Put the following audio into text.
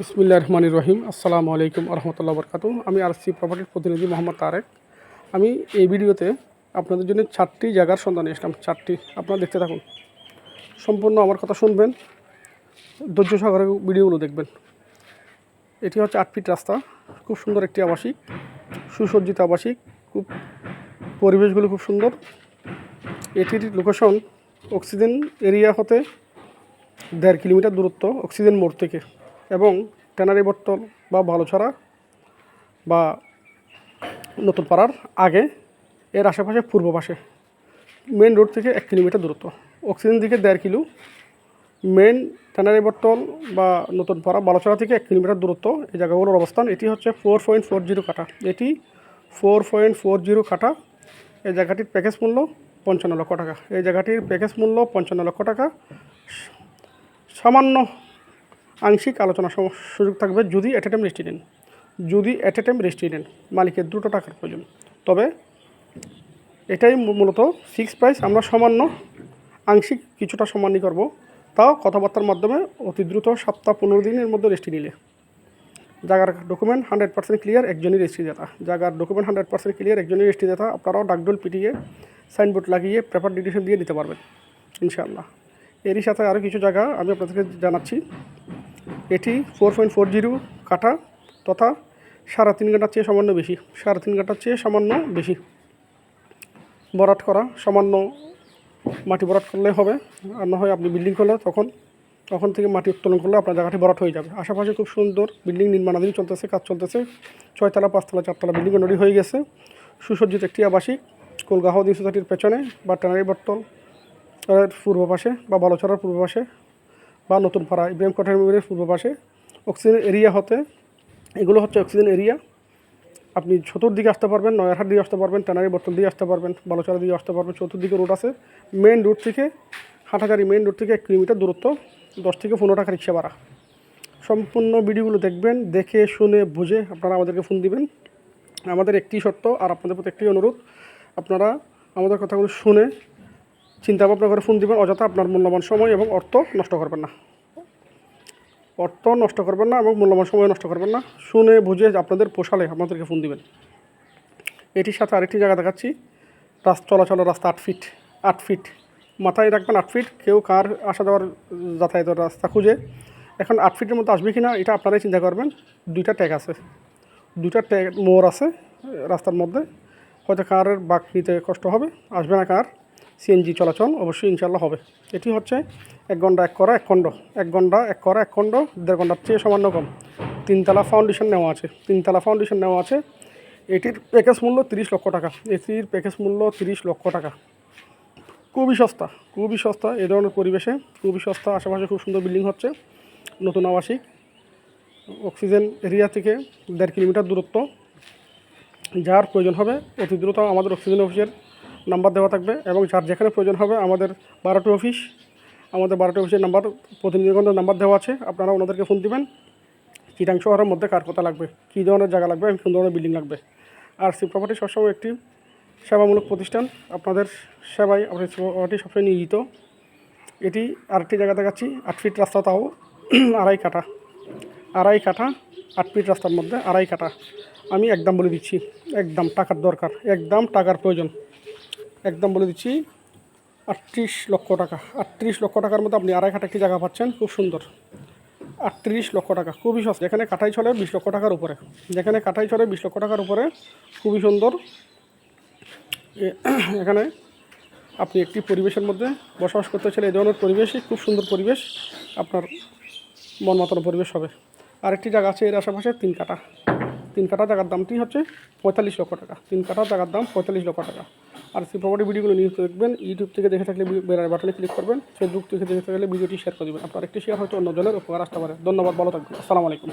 বিসমুল্লাহ রহমান রহিম। আসসালামু আলাইকুম রহমতুল্লাহ বরকাতু আমি আর সি প্রপার্টির প্রতিনিধি মোহাম্মদ তারেক। আমি এই ভিডিওতে আপনাদের জন্য চারটি জায়গার সন্ধান নিয়ে আসলাম। চারটি আপনারা দেখতে থাকুন। সম্পূর্ণ আমার কথা শুনবেন, ধৈর্য সহকারে ভিডিওগুলো দেখবেন। এটি হচ্ছে আট ফিট রাস্তা, খুব সুন্দর একটি আবাসিক, সুসজ্জিত আবাসিক, খুব পরিবেশগুলো খুব সুন্দর। এটির লোকেশন অক্সিজেন এরিয়া হতে দেড় কিলোমিটার দূরত্ব অক্সিজেন মোড় থেকে। এবং ট্যানারি বট্টল বা ভালোছড়া বা নতুন পাড়ার আগে এর আশেপাশে পূর্ব পাশে মেন রোড থেকে এক কিলোমিটার দূরত্ব। অক্সিজেন দিকে দেড় কিলো মেন ট্যানারি বট্টল বা নতুন পাড়া বালোচড়া থেকে এক কিলোমিটার দূরত্ব। এই জায়গাগুলোর অবস্থান, এটি হচ্ছে ফোর পয়েন্ট ফোর জিরো কাটা। এটি ফোর পয়েন্ট ফোর জিরো কাটা। এই জায়গাটির প্যাকেজ মূল্য পঞ্চান্ন লক্ষ টাকা। এই জায়গাটির প্যাকেজ মূল্য পঞ্চান্ন লক্ষ টাকা। সামান্য আংশিক আলোচনা সুযোগ থাকবে যদি অ্যাট এ টাইম রেস্টি নেন। যদি অ্যাট এ টাইম রেস্টি নেন, মালিকের দুটো টাকার প্রয়োজন। তবে এটাই মূলত ফিক্স প্রাইস আমরা সামান্য আংশিক কিছুটা সম্মানই করব। তাও কথাবার্তার মাধ্যমে অতি দ্রুত সপ্তাহ পনেরো দিনের মধ্যে রেস্টি নিলে। জায়গার ডকুমেন্ট হান্ড্রেড পার্সেন্ট ক্লিয়ার একজনই রেজিস্ট্রি দাতা জায়গার ডকুমেন্ট হান্ড্রেড পার্সেন্ট ক্লিয়ার একজনই রেজিস্ট্রি দাতা আপনারাও ডাকডোল পিটিয়ে সাইনবোর্ড লাগিয়ে পেপার ডিটেশন দিয়ে দিতে পারবেন, ইনশাআল্লাহ। এরই সাথে আরও কিছু জায়গা আমি আপনাদেরকে জানাচ্ছি। এটি ফোর পয়েন্ট ফোর জিরো কাটা তথা সাড়ে তিন ঘণ্টার চেয়ে সামান্য বেশি, সাড়ে তিন ঘণ্টার চেয়ে সামান্য বেশি। বরাট করা, সামান্য মাটি বরাট করলে হবে, আর না হয় আপনি বিল্ডিং করলে তখন তখন থেকে মাটি উত্তোলন করলে আপনার জায়গাটি বরাট হয়ে যাবে। আশেপাশে খুব সুন্দর বিল্ডিং নির্মাণাধীন চলতেছে, কাজ চলতেছে। ছয়তলা, পাঁচতলা, চারতলা বিল্ডিং রেডি হয়ে গেছে। সুসজ্জিত একটি আবাসিক কলকাতা হাউজিং সোসাইটির পেছনে বা ট্যানারি বট্টল এর পূর্ব পাশে বা বালোচরার পূর্ব পাশে বা নতুন পাড়া ইব্রাহিম কটের পূর্ব পাশে অক্সিজেন এরিয়া হতে, এগুলো হচ্ছে অক্সিজেন এরিয়া আপনি চতুর্দিকে আসতে পারবেন, নয়ারহাট দিয়ে আসতে পারবেন, ট্যানারি বটল দিয়ে আসতে পারবেন, বালোচরা দিয়ে আসতে পারবেন, চতুর্দিকে রোড আছে। মেন রোড থেকে হাটাগাড়ি মেন রোড থেকে এক কিলোমিটার দূরত্ব, দশ থেকে পনেরো টাকা রিক্সা ভাড়া। সম্পূর্ণ ভিডিওগুলো দেখবেন, দেখে, শুনে, বুঝে আপনারা আমাদেরকে ফোন দিবেন। আমাদের একটি শর্ত আর আপনাদের প্রতি একটি অনুরোধ। আপনারা আমাদের কথাগুলো শুনে চিন্তা ভাবনা করে ফোন দিবেন, অযথা আপনার মূল্যবান সময় এবং অর্থ নষ্ট করবেন না। অর্থ নষ্ট করবেন না এবং মূল্যবান সময় নষ্ট করবেন না। শুনে বুঝে আপনাদের পোষালে আপনাদেরকে ফোন দিবেন। এটির সাথে আরেকটি জায়গা দেখাচ্ছি। রাস্তা চলাচলের রাস্তা আট ফিট আট ফিট মাথায় রাখবেন আট ফিট কেউ কার আসা যাওয়ার যাতায়াতের রাস্তা খুঁজে। এখন আট ফিটের মধ্যে আসবে কি না এটা আপনারাই চিন্তা করবেন। দুইটা ট্যাগ আছে। দুইটা ট্যাগ মোড় আছে রাস্তার মধ্যে। হয়তো কারের বাক নিতে কষ্ট হবে, আসবে না কার। সিএনজি চলাচল অবশ্যই ইনশাল্লাহ হবে। এটি হচ্ছে এক ঘণ্টা এক করা এক খণ্ড। এক ঘণ্টা এক করা এক খণ্ড, দেড় ঘণ্টার চেয়ে সামান্য কম। তিনতলা ফাউন্ডেশন নেওয়া আছে। তিনতলা ফাউন্ডেশন নেওয়া আছে। এটির প্যাকেজ মূল্য তিরিশ লক্ষ টাকা। এটির প্যাকেজ মূল্য তিরিশ লক্ষ টাকা। খুবই সস্তা খুবই সস্তা এ ধরনের পরিবেশে, খুবই সস্তা। আশেপাশে খুব সুন্দর বিল্ডিং হচ্ছে। নতুন আবাসিক। অক্সিজেন এরিয়া থেকে দেড় কিলোমিটার দূরত্ব। যার প্রয়োজন হবে অতি দ্রুত আমাদের অক্সিজেন অফিসের নাম্বার দেওয়া থাকবে এবং যার যেখানে প্রয়োজন হবে আমাদের বারোটি অফিস, আমাদের বারোটি অফিসের নাম্বার, প্রতিনিধিগণের নাম্বার দেওয়া আছে। আপনারা ওনাদেরকে ফোন দিবেন। চিটাং শহরের মধ্যে কার কথা লাগবে, কী ধরনের জায়গা লাগবে, এবং কোন ধরনের বিল্ডিং লাগবে। আর সি প্রপার্টি সবসময় একটি সেবামূলক প্রতিষ্ঠান। আপনাদের সেবায় আপনার প্রপার্টি সবসময় নিয়োজিত। এটি আরেকটি জায়গা দেখাচ্ছি, আট ফিট রাস্তা তাও, আড়াই কাটা আড়াই কাঠা, আট ফিট রাস্তার মধ্যে আড়াই কাঠা। আমি একদম বলে দিচ্ছি, একদম টাকার দরকার, একদম টাকার প্রয়োজন। একদম বলে দিচ্ছি, আটত্রিশ লক্ষ টাকা, আটত্রিশ লক্ষ টাকার মধ্যে আপনি আড়াই একটি জায়গা পাচ্ছেন, খুব সুন্দর। আটত্রিশ লক্ষ টাকা, খুবই সস্তা। যেখানে কাটাই চলে বিশ লক্ষ টাকার উপরে। যেখানে কাটাই চলে বিশ লক্ষ টাকার উপরে, খুবই সুন্দর। এখানে আপনি একটি পরিবেশের মধ্যে বসবাস করতে চাইলে এই ধরনের পরিবেশই খুব সুন্দর পরিবেশ, আপনার মন মতন পরিবেশ হবে। আরেকটি জায়গা আছে এর আশেপাশে, তিন কাটা তিন কাটা জায়গার দামটি হচ্ছে পঁয়তাল্লিশ লক্ষ টাকা। তিন কাটা জায়গার দাম পঁয়তাল্লিশ লক্ষ টাকা। আর সেই প্রপার্টি ভিডিওগুলো নিউজ দেখবেন ইউটিউব থেকে দেখে থাকলে বেলার বাটনে ক্লিক করবেন। ফেসবুক থেকে দেখে থাকলে ভিডিওটি শেয়ার করে দেবেন। আপনার একটি শেয়ার হয়তো অন্যজনের উপকার আসতে পারে। ধন্যবাদ, ভালো থাকবেন। আসসালামু আলাইকুম।